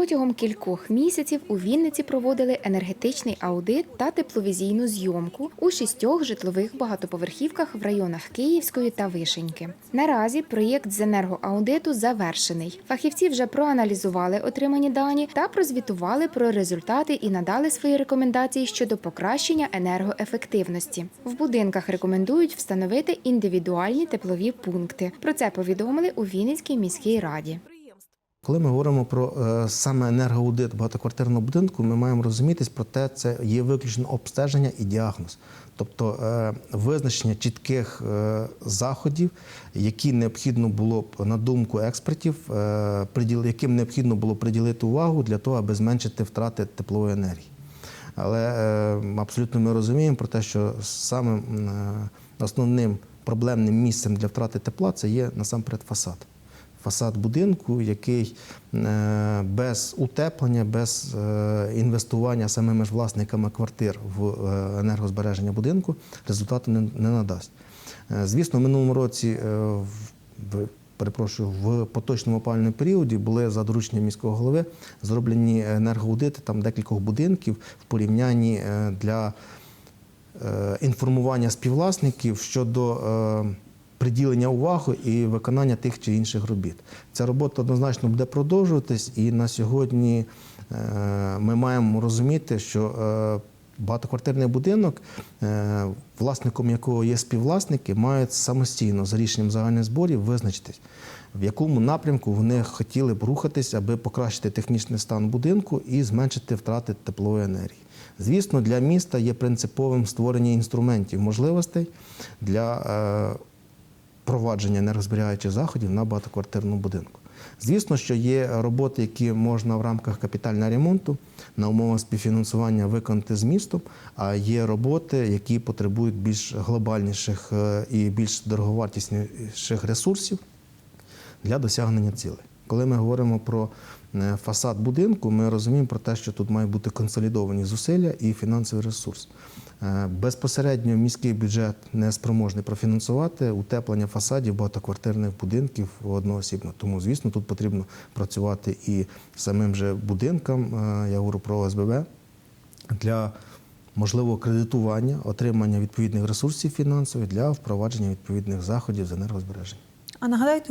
Протягом кількох місяців у Вінниці проводили енергетичний аудит та тепловізійну зйомку у шістьох житлових багатоповерхівках в районах Київської та Вишеньки. Наразі проєкт з енергоаудиту завершений. Фахівці вже проаналізували отримані дані та прозвітували про результати і надали свої рекомендації щодо покращення енергоефективності. В будинках рекомендують встановити індивідуальні теплові пункти. Про це повідомили у Вінницькій міській раді. Коли ми говоримо про е, саме енергоаудит багатоквартирного будинку, ми маємо розумітись про те, це є виключно обстеження і діагноз, тобто е, визначення чітких е, заходів, які необхідно було б на думку експертів, яким необхідно було приділити увагу для того, аби зменшити втрати теплової енергії. Але абсолютно ми розуміємо про те, що самим основним проблемним місцем для втрати тепла це є насамперед фасад. Фасад будинку, який е, без утеплення, без е, інвестування самими ж власниками квартир в е, енергозбереження будинку результату не, надасть. Звісно, в минулому році в- перепрошую, в поточному опалювальному періоді були за дорученням міського голови зроблені енергоаудити там декількох будинків в порівнянні для інформування співвласників щодо приділення уваги і виконання тих чи інших робіт. Ця робота однозначно буде продовжуватись, і на сьогодні е, ми маємо розуміти, що е, багатоквартирний будинок, е, власником якого є співвласники, мають самостійно за рішенням загальних зборів визначитись, в якому напрямку вони хотіли б рухатись, аби покращити технічний стан будинку і зменшити втрати теплової енергії. Звісно, для міста є принциповим створення інструментів, можливостей для е, провадження енергозберігаючих заходів на багатоквартирному будинку. Звісно, що є роботи, які можна в рамках капітального ремонту на умовах співфінансування виконати з містом, а є роботи, які потребують більш глобальніших е, і більш дороговартісніших ресурсів для досягнення цілей. Коли ми говоримо про е, фасад будинку, ми розуміємо про те, що тут мають бути консолідовані зусилля і фінансовий ресурс. Е, Безпосередньо міський бюджет не спроможний профінансувати утеплення фасадів багатоквартирних будинків одноосібно. Тому, звісно, тут потрібно працювати і самим же будинкам, е, я говорю про ОСББ, для можливого кредитування, отримання відповідних ресурсів фінансових для впровадження відповідних заходів з енергозбереження. А нагадайте,